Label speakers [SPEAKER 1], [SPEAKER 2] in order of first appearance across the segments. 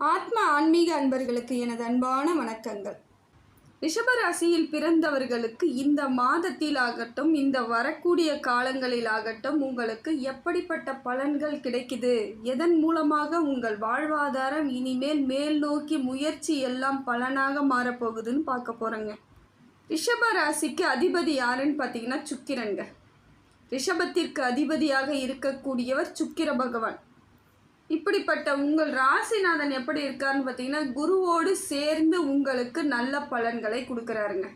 [SPEAKER 1] ஆத்ம ஆன்மீக அன்பர்களுக்கு எனது அன்பான வணக்கங்கள். ரிஷபராசியில் பிறந்தவர்களுக்கு இந்த மாதத்தில் ஆகட்டும் இந்த வரக்கூடிய காலங்களில் ஆகட்டும் உங்களுக்கு எப்படிப்பட்ட பலன்கள் கிடைக்குது? எதன் மூலமாக உங்கள் வாழ்வாதாரம் இனிமேல் மேல் நோக்கி முயற்சி எல்லாம் பலனாக மாறப்போகுதுன்னு பார்க்க போகிறோங்க ரிஷபராசிக்கு அதிபதி யாருன்னு பார்த்தீங்கன்னா சுக்கிரங்க ரிஷபத்திற்கு அதிபதியாக இருக்கக்கூடியவர் சுக்கிர பகவான். இப்படிப்பட்ட உங்கள் ராசிநாதன் எப்படி இருக்காருன்னு பார்த்தீங்கன்னா குருவோடு சேர்ந்து உங்களுக்கு நல்ல பலன்களை கொடுக்குறாருங்க.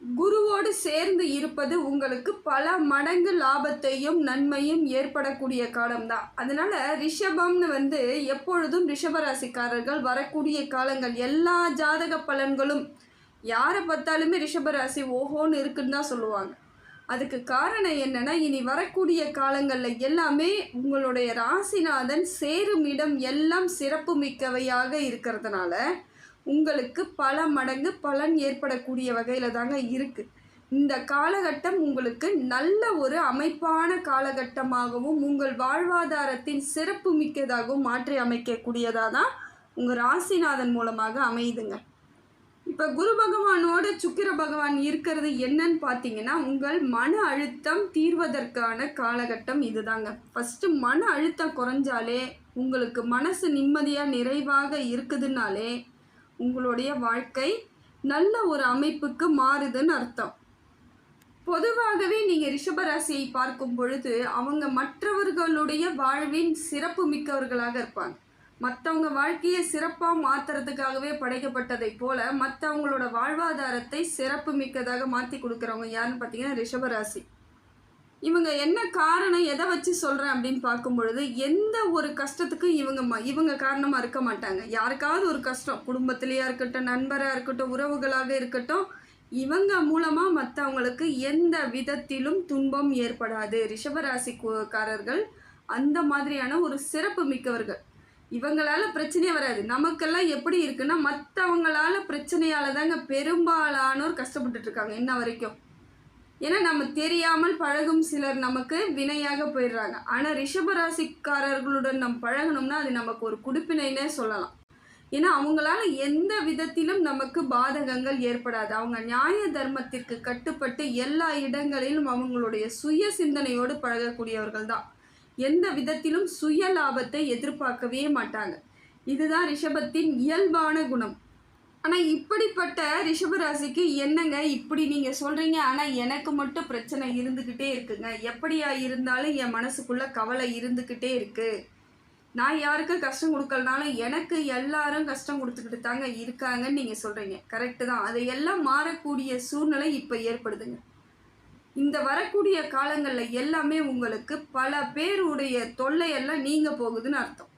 [SPEAKER 1] குருவோடு சேர்ந்து இருப்பது உங்களுக்கு பல மடங்கு லாபத்தையும் நன்மையும் ஏற்படக்கூடிய காலம்தான். அதனால் ரிஷபம்னு வந்து எப்பொழுதும் ரிஷபராசிக்காரர்கள் வரக்கூடிய காலங்கள் எல்லா ஜாதக பலன்களும் யாரை பார்த்தாலுமே ரிஷபராசி ஓஹோன்னு இருக்குன்னு தான் சொல்லுவாங்க. அதுக்கு காரணம் என்னென்னா இனி வரக்கூடிய காலங்களில் எல்லாமே உங்களுடைய ராசிநாதன் சேரும் இடம் எல்லாம் சிறப்பு மிக்கவையாக இருக்கிறதுனால உங்களுக்கு பல மடங்கு பலன் ஏற்படக்கூடிய வகையில் தாங்க இருக்குது இந்த காலகட்டம் உங்களுக்கு நல்ல ஒரு அமைப்பான காலகட்டமாகவும் உங்கள் வாழ்வாதாரத்தின் சிறப்பு மிக்கதாகவும் மாற்றி அமைக்கக்கூடியதாக தான் உங்கள் ராசிநாதன் மூலமாக அமையுதுங்க. இப்போ குரு பகவானோட சுக்கிர பகவான் இருக்கிறது என்னன்னு பார்த்தீங்கன்னா உங்கள் மன அழுத்தம் தீர்வதற்கான காலகட்டம் இதுதாங்க. ஃபஸ்ட்டு மன அழுத்தம் குறைஞ்சாலே உங்களுக்கு மனசு நிம்மதியாக நிறைவாக இருக்குதுனாலே உங்களுடைய வாழ்க்கை நல்ல ஒரு அமைப்புக்கு மாறுதுன்னு அர்த்தம். பொதுவாகவே நீங்கள் ரிஷபராசியை பார்க்கும் பொழுது அவங்க மற்றவர்களுடைய வாழ்வின் சிறப்பு மிக்கவர்களாக இருப்பாங்க. மற்றவங்க வாழ்க்கையை சிறப்பாக மாற்றுறதுக்காகவே படைக்கப்பட்டதைப் போல மற்றவங்களோட வாழ்வாதாரத்தை சிறப்பு மிக்கதாக மாற்றி கொடுக்குறவங்க யாருன்னு பார்த்தீங்கன்னா ரிஷபராசி. இவங்க என்ன காரணம் எதை வச்சு சொல்கிறேன் அப்படின்னு பார்க்கும் பொழுது எந்த ஒரு கஷ்டத்துக்கும் இவங்க ம இவங்க காரணமாக இருக்க மாட்டாங்க. யாருக்காவது ஒரு கஷ்டம் குடும்பத்திலேயா இருக்கட்டும் நண்பராக இருக்கட்டும் உறவுகளாக இருக்கட்டும் இவங்க மூலமாக மற்றவங்களுக்கு எந்த விதத்திலும் துன்பம் ஏற்படாது. ரிஷபராசிக்காரர்கள் அந்த மாதிரியான ஒரு சிறப்பு மிக்கவர்கள். இவங்களால பிரச்சனையே வராது. நமக்கெல்லாம் எப்படி இருக்குன்னா மற்றவங்களால பிரச்சனையால தாங்க பெரும்பாலானோர் கஷ்டப்பட்டுட்டு இருக்காங்க இன்ன வரைக்கும். ஏன்னா நம்ம தெரியாமல் பழகும் சிலர் நமக்கு வினையாக போயிடுறாங்க. ஆனால் ரிஷபராசிக்காரர்களுடன் நம்ம பழகணும்னா அது நமக்கு ஒரு குடுப்பினைன்னே சொல்லலாம். ஏன்னா அவங்களால எந்த விதத்திலும் நமக்கு பாதகங்கள் ஏற்படாது. அவங்க நியாய தர்மத்திற்கு கட்டுப்பட்டு எல்லா இடங்களிலும் அவங்களுடைய சுய சிந்தனையோடு பழகக்கூடியவர்கள் தான் எந்த விதத்திலும் சுய லாபத்தை எதிர்பார்க்கவே மாட்டாங்க. இதுதான் ரிஷபத்தின் இயல்பான குணம். ஆனால் இப்படிப்பட்ட ரிஷபராசிக்கு என்னங்க இப்படி நீங்கள் சொல்கிறீங்க ஆனால் எனக்கு மட்டும் பிரச்சனை இருந்துக்கிட்டே இருக்குங்க. எப்படியா இருந்தாலும் என் மனசுக்குள்ளே கவலை இருந்துக்கிட்டே இருக்குது நான் யாருக்கும் கஷ்டம் கொடுக்கலனாலும் எனக்கு எல்லாரும் கஷ்டம் கொடுத்துக்கிட்டு தாங்க இருக்காங்கன்னு நீங்கள் சொல்கிறீங்க கரெக்டு தான். அதையெல்லாம் மாறக்கூடிய சூழ்நிலை இப்போ ஏற்படுதுங்க. இந்த வரக்கூடிய காலங்களில் எல்லாமே உங்களுக்கு பல பேருடைய தொல்லையெல்லாம் நீங்கள் போகுதுன்னு அர்த்தம்.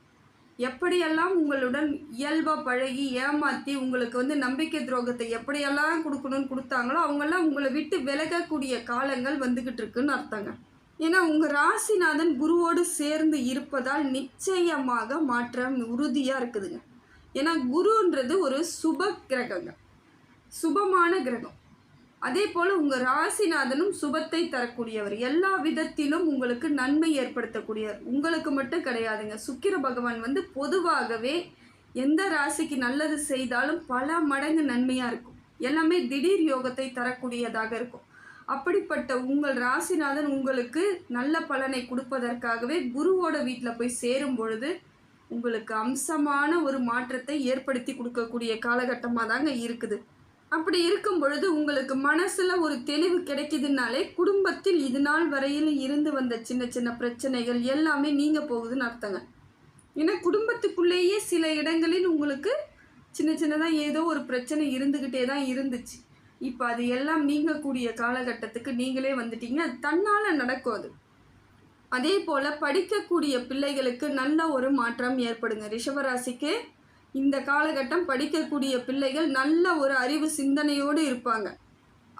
[SPEAKER 1] எப்படியெல்லாம் உங்களுடன் இயல்பாக பழகி ஏமாற்றி உங்களுக்கு வந்து நம்பிக்கை துரோகத்தை எப்படியெல்லாம் கொடுக்கணும்னு கொடுத்தாங்களோ அவங்கெல்லாம் உங்களை விட்டு விலகக்கூடிய காலங்கள் வந்துக்கிட்டு இருக்குன்னு அர்த்தங்க. ஏன்னா உங்கள் ராசிநாதன் குருவோடு சேர்ந்து இருப்பதால் நிச்சயமாக மாற்றம் உறுதியாக இருக்குதுங்க. ஏன்னா குருன்றது ஒரு சுப கிரகங்க. சுபமான கிரகம். அதே போல் உங்கள் ராசிநாதனும் சுபத்தை தரக்கூடியவர். எல்லா விதத்திலும் உங்களுக்கு நன்மை ஏற்படுத்தக்கூடியவர். உங்களுக்கு மட்டும் கிடையாதுங்க. சுக்கிர பகவான் வந்து பொதுவாகவே எந்த ராசிக்கு நல்லது செய்தாலும் பல மடங்கு நன்மையாக இருக்கும். எல்லாமே திடீர் யோகத்தை தரக்கூடியதாக இருக்கும். அப்படிப்பட்ட உங்கள் ராசிநாதன் உங்களுக்கு நல்ல பலனை கொடுப்பதற்காகவே குருவோட வீட்டில் போய் சேரும் பொழுது உங்களுக்கு அம்சமான ஒரு மாற்றத்தை ஏற்படுத்தி கொடுக்கக்கூடிய காலகட்டமாக தாங்க இருக்குது. அப்படி இருக்கும் பொழுது உங்களுக்கு மனசில் ஒரு தெளிவு கிடைக்குதுனாலே குடும்பத்தில் இது நாள் வரையில் இருந்து வந்த சின்ன சின்ன பிரச்சனைகள் எல்லாமே நீங்க போகுதுன்னு அர்த்தங்க. ஏன்னா குடும்பத்துக்குள்ளேயே சில இடங்களில் உங்களுக்கு சின்ன சின்னதாக ஏதோ ஒரு பிரச்சனை இருந்துக்கிட்டே தான் இருந்துச்சு. இப்போ அது எல்லாம் நீங்கக்கூடிய காலகட்டத்துக்கு நீங்களே வந்துட்டீங்க அது தன்னால் நடக்கும் அது. அதே போல் படிக்கக்கூடிய பிள்ளைகளுக்கு நல்ல ஒரு மாற்றம் ஏற்படுங்க. ரிஷபராசிக்கு இந்த காலகட்டம் படிக்கக்கூடிய பிள்ளைகள் நல்ல ஒரு அறிவு சிந்தனையோடு இருப்பாங்க.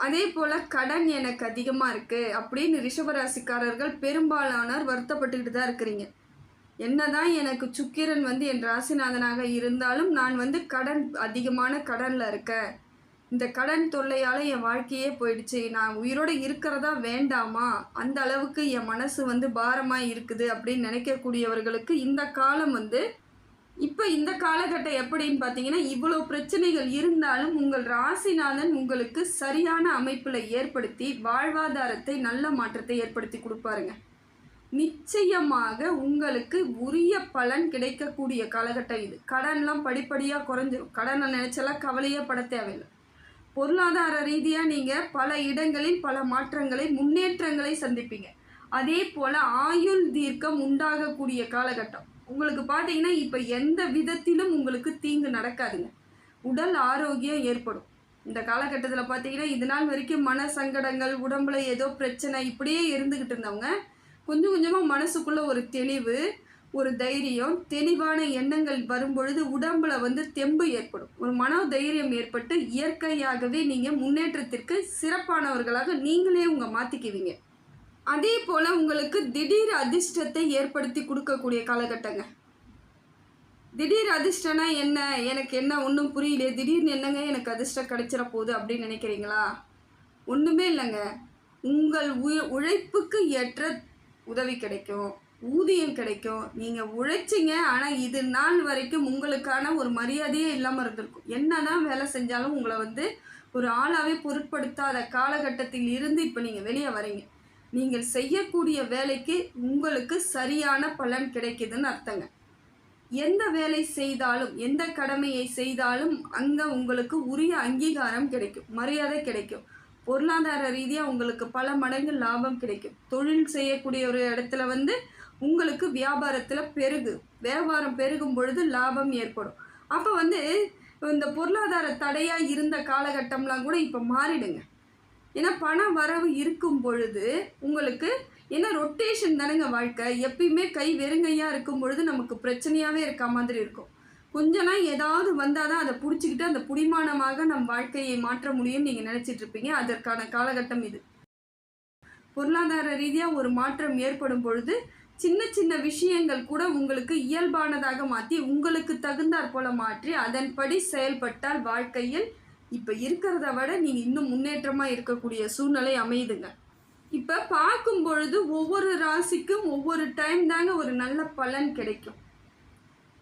[SPEAKER 1] அதே போல் கடன் எனக்கு அதிகமாக இருக்குது அப்படின்னு ரிஷபராசிக்காரர்கள் பெரும்பாலானோர் வருத்தப்பட்டுக்கிட்டு தான் இருக்கிறீங்க. என்னதான் எனக்கு சுக்கிரன் வந்து என் ராசிநாதனாக இருந்தாலும் நான் வந்து கடன் அதிகமான கடனில் இருக்கேன். இந்த கடன் தொல்லையால் என் வாழ்க்கையே போயிடுச்சு. நான் உயிரோடு இருக்கிறதா வேண்டாமா? அந்த அளவுக்கு என் மனசு வந்து பாரமாக இருக்குது அப்படின்னு நினைக்கக்கூடியவர்களுக்கு இந்த காலம் வந்து இப்போ இந்த காலகட்டம் எப்படின்னு பார்த்தீங்கன்னா இவ்வளோ பிரச்சனைகள் இருந்தாலும் உங்கள் ராசிநாதன் உங்களுக்கு சரியான அமைப்பில் ஏற்படுத்தி வாழ்வாதாரத்தை நல்ல மாற்றத்தை ஏற்படுத்தி கொடுப்பாருங்க. நிச்சயமாக உங்களுக்கு உரிய பலன் கிடைக்கக்கூடிய காலகட்டம் இது. கடன்லாம் படிப்படியாக குறைஞ்சிரும். கடனை நினைச்செல்லாம் கவலையே பட தேவையில்லை. பொருளாதார ரீதியாக நீங்கள் பல இடங்களில் பல மாற்றங்களை முன்னேற்றங்களை சந்திப்பீங்க. அதே போல் ஆயுள் தீர்க்கம் உண்டாகக்கூடிய காலகட்டம். உங்களுக்கு பார்த்தீங்கன்னா இப்போ எந்த விதத்திலும் உங்களுக்கு தீங்கு நடக்காதுங்க. உடல் ஆரோக்கியம் ஏற்படும். இந்த காலகட்டத்தில் பார்த்தீங்கன்னா இது நாள் வரைக்கும் மன சங்கடங்கள் உடம்புல ஏதோ பிரச்சனை இப்படியே இருந்துக்கிட்டு இருந்தவங்க கொஞ்சம் கொஞ்சமாக மனசுக்குள்ள ஒரு தெளிவு ஒரு தைரியம் தெளிவான எண்ணங்கள் வரும்பொழுது உடம்புல வந்து தெம்பு ஏற்படும். ஒரு மன தைரியம் ஏற்பட்டு இயற்கையாகவே நீங்கள் முன்னேற்றத்திற்கு சிறப்பானவர்களாக நீங்களே உங்கள் மாற்றிக்குவீங்க அதே போல் உங்களுக்கு திடீர் அதிர்ஷ்டத்தை ஏற்படுத்தி கொடுக்கக்கூடிய காலகட்டங்க. திடீர் அதிர்ஷ்டம்னா என்ன? எனக்கு என்ன? ஒன்றும் புரியலையே. திடீர்னு என்னங்க எனக்கு அதிர்ஷ்டம் கிடைச்சிட போகுது அப்படின்னு நினைக்கிறீங்களா? ஒன்றுமே இல்லைங்க. உங்கள் உ உழைப்புக்கு ஏற்ற உதவி கிடைக்கும். ஊதியம் கிடைக்கும். நீங்கள் உழைச்சிங்க. ஆனால் இது நாள் வரைக்கும் உங்களுக்கான ஒரு மரியாதையே இல்லாமல் இருந்திருக்கும். என்னதான் வேலை செஞ்சாலும் உங்களை வந்து ஒரு ஆளாகவே பொருட்படுத்தாத காலகட்டத்தில் இருந்து இப்போ நீங்கள் வெளியே வரீங்க. நீங்கள் செய்யக்கூடிய வேலைக்கு உங்களுக்கு சரியான பலன் கிடைக்குதுன்னு அர்த்தங்க. எந்த வேலை செய்தாலும் எந்த கடமையை செய்தாலும் அங்கே உங்களுக்கு உரிய அங்கீகாரம் கிடைக்கும் மரியாதை கிடைக்கும். பொருளாதார ரீதியாக உங்களுக்கு பல மடங்கு லாபம் கிடைக்கும். தொழில் செய்யக்கூடிய ஒரு இடத்துல வந்து உங்களுக்கு வியாபாரத்தில் பெருகு வியாபாரம் பெருகும் பொழுது லாபம் ஏற்படும். அப்போ வந்து இந்த பொருளாதார தடையாக இருந்த காலகட்டம்லாம் கூட இப்போ மாறிடுங்க. ஏன்னா பண வரவு இருக்கும் பொழுது உங்களுக்கு ஏன்னா ரொட்டேஷன் தானேங்க வாழ்க்கை. எப்பயுமே கை வெறுங்கையாக இருக்கும் பொழுது நமக்கு பிரச்சனையாகவே இருக்க மாதிரி இருக்கும். கொஞ்ச நாள் ஏதாவது வந்தால் தான் அதை பிடிச்சிக்கிட்டு அந்த புடிமானமாக நம் வாழ்க்கையை மாற்ற முடியும்னு நீங்கள் நினச்சிட்டு இருப்பீங்க. அதற்கான காலகட்டம் இது. பொருளாதார ரீதியாக ஒரு மாற்றம் ஏற்படும் பொழுது சின்ன சின்ன விஷயங்கள் கூட உங்களுக்கு இயல்பானதாக மாற்றி உங்களுக்கு தகுந்தாற் போல மாற்றி அதன்படி செயல்பட்டால் வாழ்க்கையில் இப்போ இருக்கிறத விட நீங்கள் இன்னும் முன்னேற்றமாக இருக்கக்கூடிய சூழ்நிலை அமையுதுங்க. இப்போ பார்க்கும் பொழுது ஒவ்வொரு ராசிக்கும் ஒவ்வொரு டைம் தாங்க ஒரு நல்ல பலன் கிடைக்கும்.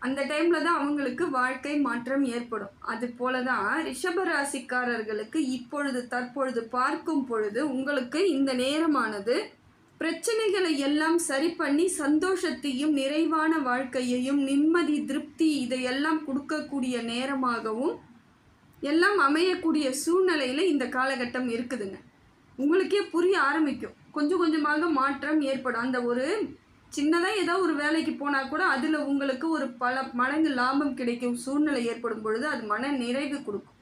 [SPEAKER 1] அந்த டைமில் தான் அவங்களுக்கு வாழ்க்கை மாற்றம் ஏற்படும். அது போல தான் ரிஷப ராசிக்காரர்களுக்கு இப்பொழுது தற்பொழுது பார்க்கும் பொழுது உங்களுக்கு இந்த நேரமானது பிரச்சனைகளை எல்லாம் சரி பண்ணி சந்தோஷத்தையும் நிறைவான வாழ்க்கையையும் நிம்மதி திருப்தி இதையெல்லாம் கொடுக்கக்கூடிய நேரமாகவும் எல்லாம் அமையக்கூடிய சூழ்நிலையில் இந்த காலகட்டம் இருக்குதுங்க. உங்களுக்கே புரிய ஆரம்பிக்கும். கொஞ்சம் கொஞ்சமாக மாற்றம் ஏற்படும். அந்த ஒரு சின்னதாக ஏதோ ஒரு வேலைக்கு போனால் கூட அதில் உங்களுக்கு ஒரு பல மடங்கு லாபம் கிடைக்கும். சூழ்நிலை ஏற்படும் பொழுது அது மன நிறைவு கொடுக்கும்.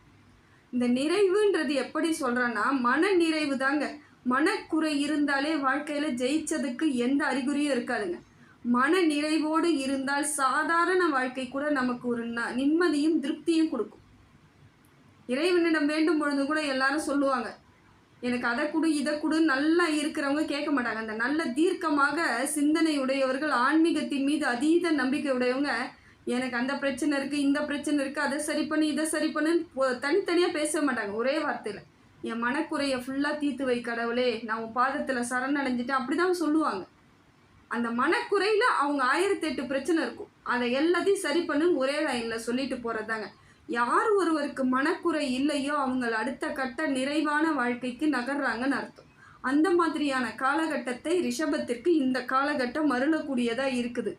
[SPEAKER 1] இந்த நிறைவுன்றது எப்படி சொல்கிறேன்னா மன நிறைவு தாங்க. மனக்குறை இருந்தாலே வாழ்க்கையில் ஜெயிச்சதுக்கு எந்த அறிகுறியும் இருக்காதுங்க. மன நிறைவோடு இருந்தால் சாதாரண வாழ்க்கை கூட நமக்கு ஒரு ந நிம்மதியும் திருப்தியும் கொடுக்கும். இறைவனிடம் வேண்டும் பொழுது கூட எல்லாரும் சொல்லுவாங்க எனக்கு அதை கொடு இதை கொடு நல்லா இருக்கிறவங்க கேட்க மாட்டாங்க. அந்த நல்ல தீர்க்கமாக சிந்தனை உடையவர்கள் ஆன்மீகத்தின் மீது அதீத நம்பிக்கை உடையவங்க எனக்கு அந்த பிரச்சனை இருக்குது இந்த பிரச்சனை இருக்குது அதை சரி பண்ணி இதை சரி பண்ணுன்னு தனித்தனியாக பேச மாட்டாங்க. ஒரே வார்த்தையில் என் மனக்குறையை ஃபுல்லாக தீர்த்து வை கடவுளே நான் உன் பாதத்தில் சரணடைஞ்சிட்டேன் அப்படி தான் சொல்லுவாங்க. அந்த மனக்குறையில் அவங்க ஆயிரத்தி எட்டு பிரச்சனை இருக்கும். அதை எல்லாத்தையும் சரி பண்ணுன்னு ஒரே லைனில் சொல்லிட்டு போகிறதாங்க யார் ஒருவருக்கு மனக்குறை இல்லையோ அவங்க அடுத்த கட்ட நிறைவான வாழ்க்கைக்கு நகர்றாங்கன்னு அர்த்தம். அந்த மாதிரியான காலகட்டத்தை ரிஷபத்திற்கு இந்த காலகட்டம் மருளக்கூடியதாக இருக்குது.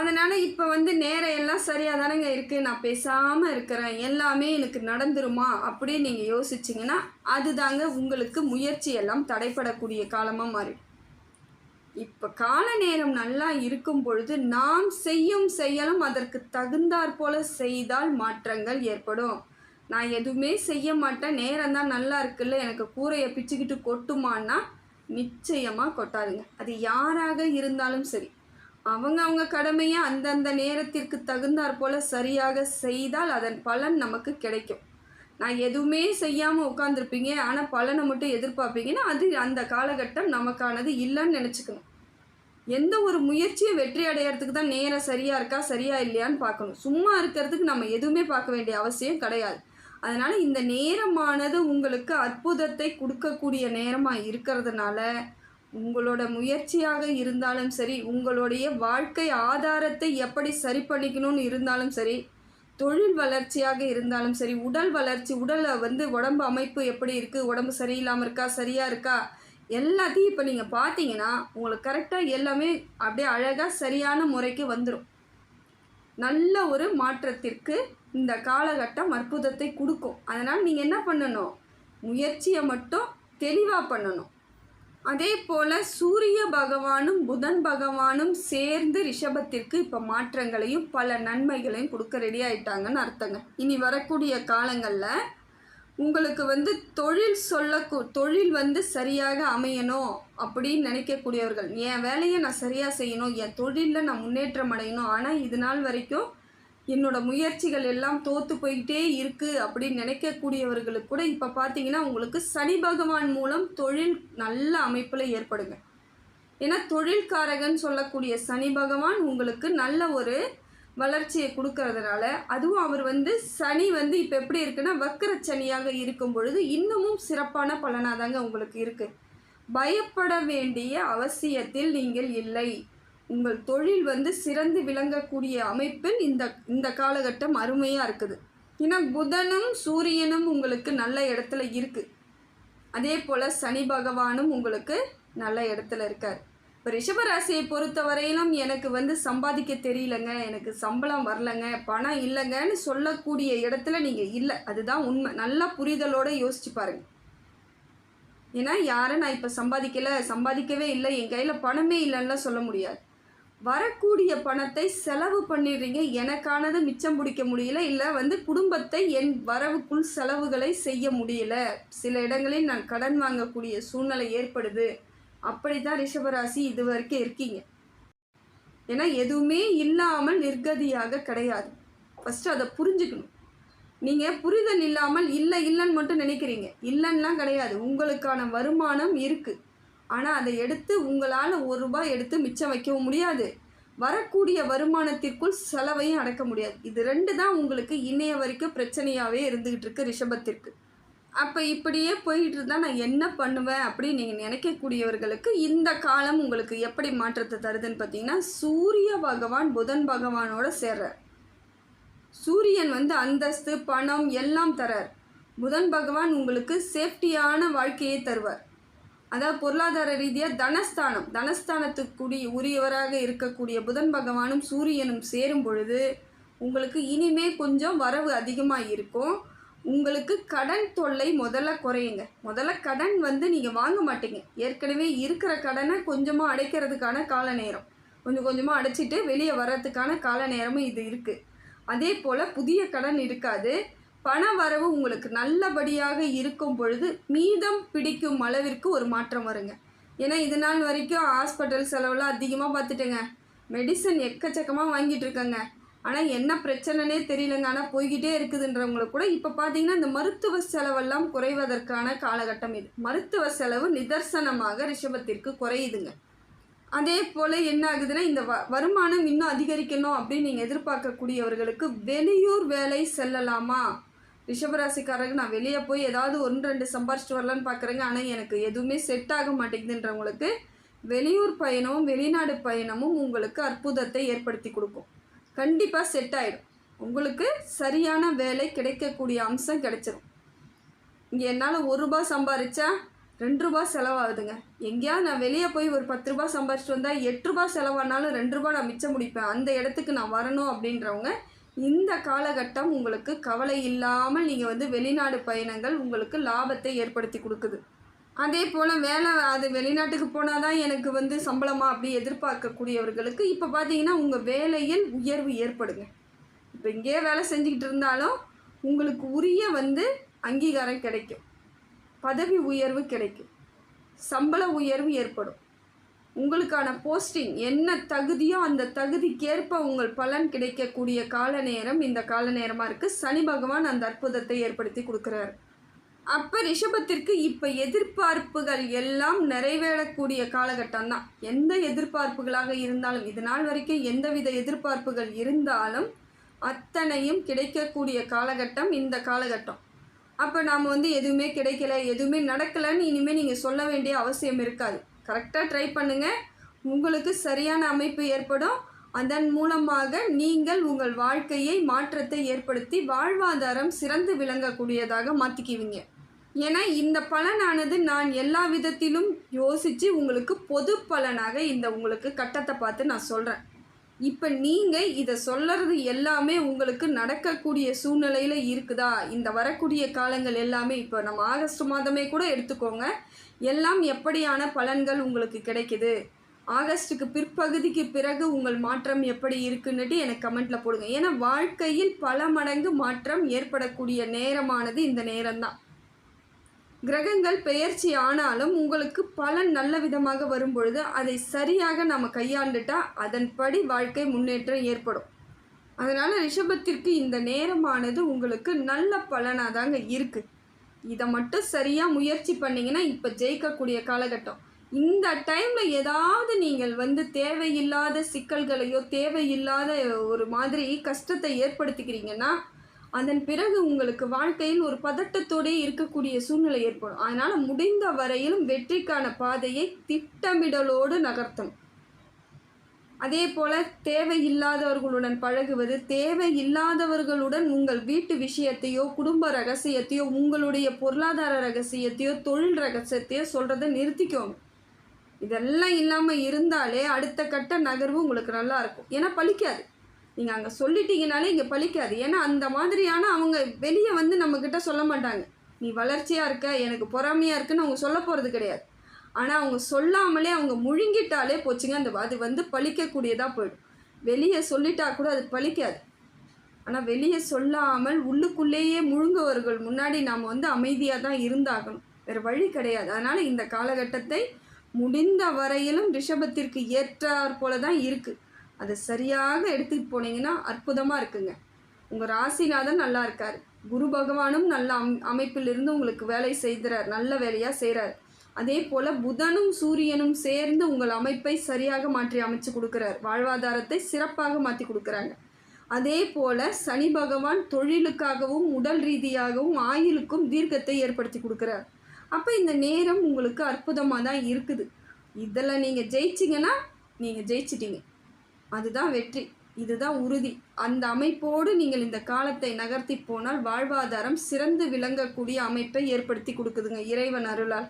[SPEAKER 1] அதனால் இப்போ வந்து நேரம் எல்லாம் சரியாக தானேங்க இருக்குது நான் பேசாமல் இருக்கிறேன். எல்லாமே எனக்கு நடந்துருமா அப்படின்னு நீங்கள் யோசிச்சிங்கன்னா அதுதாங்க உங்களுக்கு முயற்சி எல்லாம் தடைப்படக்கூடிய காலமாக மாறிடும். இப்போ கால நேரம் நல்லா இருக்கும் பொழுது நாம் செய்யும் செயலும் அதற்கு தகுந்தாற் போல செய்தால் மாற்றங்கள் ஏற்படும். நான் எதுவுமே செய்ய மாட்டேன். நேரம் தான் நல்லா இருக்குல்ல எனக்கு கூரையை பிச்சுக்கிட்டு கொட்டுமான்னா நிச்சயமாக கொட்டாதுங்க. அது யாராக இருந்தாலும் சரி. அவங்க அவங்க கடமையை அந்தந்த நேரத்திற்கு தகுந்தாற் போல சரியாக செய்தால் அதன் பலன் நமக்கு கிடைக்கும். நான் எதுவுமே செய்யாமல் உட்காந்துருப்பீங்க ஆனால் பலனை மட்டும் எதிர்பார்ப்பீங்கன்னா அது அந்த காலகட்டம் நமக்கானது இல்லைன்னு நினச்சிக்கணும். எந்த ஒரு முயற்சியும் வெற்றி அடையிறதுக்கு தான் நேரம் சரியாக இருக்கா சரியா இல்லையான்னு பார்க்கணும். சும்மா இருக்கிறதுக்கு நம்ம எதுவுமே பார்க்க வேண்டிய அவசியம் கிடையாது. அதனால் இந்த நேரமானது உங்களுக்கு அற்புதத்தை கொடுக்கக்கூடிய நேரமாக இருக்கிறதுனால உங்களோட முயற்சியாக இருந்தாலும் சரி உங்களுடைய வாழ்க்கை ஆதாரத்தை எப்படி சரி பண்ணிக்கணும்னு இருந்தாலும் சரி தொழில் வளர்ச்சியாக இருந்தாலும் சரி உடல் வளர்ச்சி உடலை வந்து உடம்பு அமைப்பு எப்படி இருக்குது உடம்பு சரியில்லாமல் இருக்கா சரியாக இருக்கா எல்லாத்தையும் இப்போ நீங்கள் பார்த்தீங்கன்னா உங்களுக்கு கரெக்டாக எல்லாமே அப்படியே அழகாக சரியான முறைக்கு வந்துடும் நல்ல ஒரு மாற்றத்திற்கு இந்த காலகட்டம் அற்புதத்தை கொடுக்கும். அதனால் நீங்கள் என்ன பண்ணணும்? முயற்சியை மட்டும் தெளிவாக பண்ணணும். அதே போல் சூரிய பகவானும் புதன் பகவானும் சேர்ந்து ரிஷபத்திற்கு இப்போ மாற்றங்களையும் பல நன்மைகளையும் கொடுக்க ரெடி ஆயிட்டாங்கன்னு அர்த்தங்க. இனி வரக்கூடிய காலங்களில் உங்களுக்கு வந்து தொழில் சொல்ல தொழில் வந்து சரியாக அமையணும் அப்படின்னு நினைக்கக்கூடியவர்கள். என் வேலையை நான் சரியாக செய்யணும் என் தொழிலில் நான் முன்னேற்றம் அடையணும். ஆனால் இது நாள் வரைக்கும் என்னோட முயற்சிகள் எல்லாம் தோற்று போய்கிட்டே இருக்குது அப்படின்னு நினைக்கக்கூடியவர்களுக்கு கூட இப்போ பார்த்தீங்கன்னா உங்களுக்கு சனி பகவான் மூலம் தொழில் நல்ல அமைப்பில் ஏற்படுங்க. ஏன்னா தொழில்காரகன் சொல்லக்கூடிய சனி பகவான் உங்களுக்கு நல்ல ஒரு வளர்ச்சியை கொடுக்கறதுனால அதுவும் அவர் வந்து சனி வந்து இப்போ எப்படி இருக்குன்னா வக்கர சனியாக இருக்கும் பொழுது இன்னமும் சிறப்பான பலனாக தாங்க உங்களுக்கு இருக்குது பயப்பட வேண்டிய அவசியத்தில் நீங்கள் இல்லை. உங்கள் தொழில் வந்து சிறந்து விளங்கக்கூடிய அமைப்பில் இந்த இந்த காலகட்டம் அருமையாக இருக்குது. ஏன்னா புதனும் சூரியனும் உங்களுக்கு நல்ல இடத்துல இருக்குது அதே போல் சனி பகவானும் உங்களுக்கு நல்ல இடத்துல இருக்கார். இப்போ ரிஷபராசியை பொறுத்த வரையிலும் எனக்கு வந்து சம்பாதிக்க தெரியலங்க எனக்கு சம்பளம் வரலங்க பணம் இல்லைங்கன்னு சொல்லக்கூடிய இடத்துல நீங்கள் இல்லை. அதுதான் உண்மை. நல்லா புரிதலோடு யோசிச்சு பாருங்கள் ஏன்னா யாரை நான் இப்போ சம்பாதிக்கலை சம்பாதிக்கவே இல்லை என் கையில் பணமே இல்லைன்னா சொல்ல முடியாது. வரக்கூடிய பணத்தை செலவு பண்ணிடுறீங்க. எனக்கானது மிச்சம் பிடிக்க முடியல. இல்லை வந்து குடும்பத்தை என் வரவுக்குள் செலவுகளை செய்ய முடியல. சில இடங்களில் நான் கடன் வாங்கக்கூடிய சூழ்நிலை ஏற்படுது. அப்படி தான் ரிஷபராசி இது வரைக்கும் இருக்கீங்க. ஏன்னா எதுவுமே இல்லாமல் நிர்கதியாக கிடையாது. ஃபஸ்ட்டு அதை புரிஞ்சுக்கணும். நீங்கள் புரிதல் இல்லாமல் இல்லை இல்லைன்னு மட்டும் நினைக்கிறீங்க. இல்லைன்னா கிடையாது. உங்களுக்கான வருமானம் இருக்குது ஆனால் அதை எடுத்து உங்களால் ஒரு ரூபாய் எடுத்து மிச்சம் வைக்கவும் முடியாது. வரக்கூடிய வருமானத்திற்குள் செலவையும் அடக்க முடியாது. இது ரெண்டு தான் உங்களுக்கு இன்னைய வரைக்கும் பிரச்சனையாகவே இருந்துகிட்டு இருக்கு ரிஷபத்திற்கு. அப்போ இப்படியே போயிட்டு இருந்தால் நான் என்ன பண்ணுவேன் அப்படின்னு நீங்கள் நினைக்கக்கூடியவர்களுக்கு இந்த காலம் உங்களுக்கு எப்படி மாற்றத்தை தருதுன்னு பார்த்தீங்கன்னா சூரிய பகவான் புதன் பகவானோட சேர்றார். சூரியன் வந்து அந்தஸ்து பணம் எல்லாம் தரார். புதன் பகவான் உங்களுக்கு சேஃப்டியான வாழ்க்கையை தருவார். அதாவது பொருளாதார ரீதியாக தனஸ்தானம். தனஸ்தானத்துக்குரிய உரியவராக இருக்கக்கூடிய புதன் பகவானும் சூரியனும் சேரும் பொழுது உங்களுக்கு இனிமே கொஞ்சம் வரவு அதிகமாக இருக்கும். உங்களுக்கு கடன் தொல்லை முதல்ல குறையுங்க. முதல்ல கடன் வந்து நீங்கள் வாங்க மாட்டீங்க. ஏற்கனவே இருக்கிற கடனை கொஞ்சமாக அடைக்கிறதுக்கான கால நேரம். கொஞ்சம் கொஞ்சமாக அடைச்சிட்டு வெளியே வர்றதுக்கான கால நேரமும் இது இருக்குது அதே போல் புதிய கடன் இருக்காது. பண வரவு உங்களுக்கு நல்லபடியாக இருக்கும் பொழுது மீதம் பிடிக்கும் அளவிற்கு ஒரு மாற்றம் வருங்க. ஏன்னா இது நாள் வரைக்கும் ஹாஸ்பிட்டல் செலவுலாம் அதிகமாக பார்த்துட்டேங்க. மெடிசன் எக்கச்சக்கமாக வாங்கிட்டு இருக்கேங்க. ஆனால் என்ன பிரச்சனைனே தெரியலங்க. ஆனால் போய்கிட்டே இருக்குதுன்றவங்களுக்கு கூட இப்போ பார்த்தீங்கன்னா இந்த மருத்துவ செலவெல்லாம் குறைவதற்கான காலகட்டம் இது. மருத்துவ செலவு நிதர்சனமாக ரிஷபத்திற்கு குறையுதுங்க. அதே போல் என்ன ஆகுதுன்னா இந்த வ வருமானம் இன்னும் அதிகரிக்கணும் அப்படின்னு நீங்கள் எதிர்பார்க்கக்கூடியவர்களுக்கு வெளியூர் வேலை செல்லலாமா? ரிஷபராசிக்காரங்க நான் வெளியே போய் ஏதாவது ஒன்று ரெண்டு சம்பாரிச்சிட்டு வரலான்னு பார்க்குறேங்க. ஆனால் எனக்கு எதுவுமே செட் ஆக மாட்டேங்குதுன்றவங்களுக்கு வெளியூர் பயணமும் வெளிநாடு பயணமும் உங்களுக்கு அற்புதத்தை ஏற்படுத்தி கொடுக்கும். கண்டிப்பாக செட் ஆகிடும் உங்களுக்கு சரியான வேலை கிடைக்கக்கூடிய அம்சம் கிடைச்சிரும். இங்கே என்னால் ஒரு ரூபா சம்பாரித்தா ரெண்டு ரூபா செலவாகுதுங்க. எங்கேயாவது நான் வெளியே போய் ஒரு பத்து ரூபா சம்பாரிச்சிட்டு வந்தால் எட்டு ரூபா செலவானாலும் ரெண்டு ரூபா நான் மிச்சம் முடிப்பேன். அந்த இடத்துக்கு நான் வரணும் அப்படின்றவங்க இந்த காலகட்டம் உங்களுக்கு கவலை இல்லாமல் நீங்கள் வந்து வெளிநாடு பயணங்கள் உங்களுக்கு லாபத்தை ஏற்படுத்தி கொடுக்குது. அதே போல் வேலை அது வெளிநாட்டுக்கு போனால் தான் எனக்கு வந்து சம்பளமா அப்படி எதிர்பார்க்கக்கூடியவர்களுக்கு இப்போ பார்த்தீங்கன்னா உங்கள் வேலையில் உயர்வு ஏற்படுங்க. இப்போ இங்கேயே வேலை செஞ்சுக்கிட்டு இருந்தாலும் உங்களுக்கு உரிய வந்து அங்கீகாரம் கிடைக்கும். பதவி உயர்வு கிடைக்கும். சம்பள உயர்வு ஏற்படும். உங்களுக்கான போஸ்டிங் என்ன தகுதியோ அந்த தகுதிக்கேற்ப உங்கள் பலன் கிடைக்கக்கூடிய கால நேரம் இந்த கால நேரமாக இருக்குது சனி பகவான் அந்த அற்புதத்தை ஏற்படுத்தி கொடுக்குறாரு. அப்போ ரிஷபத்திற்கு இப்போ எதிர்பார்ப்புகள் எல்லாம் நிறைவேறக்கூடிய காலகட்டம் தான். எந்த எதிர்பார்ப்புகளாக இருந்தாலும் இது நாள் வரைக்கும் எந்தவித எதிர்பார்ப்புகள் இருந்தாலும் அத்தனையும் கிடைக்கக்கூடிய காலகட்டம் இந்த காலகட்டம். அப்போ நாம் வந்து எதுவுமே கிடைக்கல எதுவுமே நடக்கலைன்னு இனிமேல் நீங்கள் சொல்ல வேண்டிய அவசியம் இருக்காது. கரெக்டாக ட்ரை பண்ணுங்கள் உங்களுக்கு சரியான அமைப்பு ஏற்படும். அதன் மூலமாக நீங்கள் உங்கள் வாழ்க்கையை மாற்றத்தை ஏற்படுத்தி வாழ்வாதாரம் சிறந்து விளங்கக்கூடியதாக மாற்றிக்குவீங்க ஏன்னா இந்த பலனானது நான் எல்லா விதத்திலும் யோசித்து உங்களுக்கு பொது பலனாக இந்த உங்களுக்கு கட்டத்தை பார்த்து நான் சொல்கிறேன் இப்போ நீங்கள் இதை சொல்கிறது எல்லாமே உங்களுக்கு நடக்கக்கூடிய சூழ்நிலையில் இருக்குதா? இந்த வரக்கூடிய காலங்கள் எல்லாமே இப்போ நம்ம ஆகஸ்ட் மாதமே கூட எடுத்துக்கோங்க. எல்லாம் எப்படியான பலன்கள் உங்களுக்கு கிடைக்குது? ஆகஸ்ட்டுக்கு பிற்பகுதிக்கு பிறகு உங்கள் மாற்றம் எப்படி இருக்குன்னுட்டு எனக்கு கமெண்ட்டில் போடுங்க. ஏன்னா வாழ்க்கையில் பல மடங்கு மாற்றம் ஏற்படக்கூடிய நேரமானது இந்த நேரம்தான். கிரகங்கள் பெயர்ச்சி ஆனாலும் உங்களுக்கு பலன் நல்ல விதமாக வரும் பொழுது அதை சரியாக நம்ம கையாண்டுட்டா அதன்படி வாழ்க்கை முன்னேற்றம் ஏற்படும். அதனால் ரிஷபத்திற்கு இந்த நேரமானது உங்களுக்கு நல்ல பலனாக தாங்க இருக்குது இதை மட்டும் சரியாக முயற்சி பண்ணிங்கன்னா இப்போ ஜெயிக்கக்கூடிய காலகட்டம். இந்த டைமில் ஏதாவது நீங்கள் வந்து தேவையில்லாத சிக்கல்களையோ தேவையில்லாத ஒரு மாதிரி கஷ்டத்தை ஏற்படுத்திக்கிறீங்கன்னா அதன் பிறகு உங்களுக்கு வாழ்க்கையில் ஒரு பதட்டத்தோடே இருக்கக்கூடிய சூழ்நிலை ஏற்படும். அதனால் முடிந்த வரையிலும் வெற்றிக்கான பாதையை திட்டமிடலோடு நகர்த்தணும். அதே போல் தேவையில்லாதவர்களுடன் பழகுவது தேவையில்லாதவர்களுடன் உங்கள் வீட்டு விஷயத்தையோ குடும்ப ரகசியத்தையோ உங்களுடைய பொருளாதார ரகசியத்தையோ தொழில் ரகசியத்தையோ சொல்கிறத நிறுத்திக்கோங்க. இதெல்லாம் இல்லாமல் இருந்தாலே அடுத்த கட்ட நகர்வு உங்களுக்கு நல்லா இருக்கும். ஏன்னா பழிக்காது. நீங்கள் அங்கே சொல்லிட்டீங்கனாலே இங்கே பழிக்காது. ஏன்னா அந்த மாதிரியான அவங்க வெளியே வந்து நம்மக்கிட்ட சொல்ல மாட்டாங்க. நீ வளர்ச்சியாக இருக்க எனக்கு பொறாமையாக இருக்குன்னு அவங்க சொல்ல போகிறது கிடையாது. ஆனால் அவங்க சொல்லாமலே அவங்க முழுங்கிட்டாலே போச்சுங்க. அந்த அது வந்து பழிக்கக்கூடியதாக போயிடும். வெளியே சொல்லிட்டா கூட அது பழிக்காது. ஆனால் வெளியே சொல்லாமல் உள்ளுக்குள்ளேயே முழுங்குவர்கள் முன்னாடி நாம் வந்து அமைதியாக தான் இருந்தாகணும். வேறு வழி கிடையாது. அதனால் இந்த காலகட்டத்தை முடிந்த வரையிலும் ரிஷபத்திற்கு ஏற்றாற் போல தான் இருக்குது அதை சரியாக எடுத்துகிட்டு போனீங்கன்னா அற்புதமாக இருக்குங்க. உங்கள் ராசிநாதன் நல்லா இருக்கார். குரு பகவானும் நல்ல அம் அமைப்பிலிருந்து உங்களுக்கு வேலை செய்கிறார். நல்ல வேலையாக செய்கிறார் அதே போல் புதனும் சூரியனும் சேர்ந்து உங்கள் அமைப்பை சரியாக மாற்றி அமைச்சு கொடுக்குறார். வாழ்வாதாரத்தை சிறப்பாக மாற்றி கொடுக்குறாங்க. அதே போல் சனி பகவான் தொழிலுக்காகவும் உடல் ரீதியாகவும் ஆயுளுக்கும் தீர்க்கத்தை ஏற்படுத்தி கொடுக்குறார். அப்போ இந்த நேரம் உங்களுக்கு அற்புதமாக தான் இருக்குது. இதில் நீங்கள் ஜெயிச்சிங்கன்னா நீங்கள் ஜெயிச்சிட்டீங்க. அதுதான் வெற்றி. இதுதான் உறுதி. அந்த அமைப்போடு நீங்கள் இந்த காலத்தை நகர்த்தி போனால் வாழ்வாதாரம் சிறந்து விளங்கக்கூடிய அமைப்பை ஏற்படுத்தி கொடுக்குதுங்க இறைவன் அருளால்.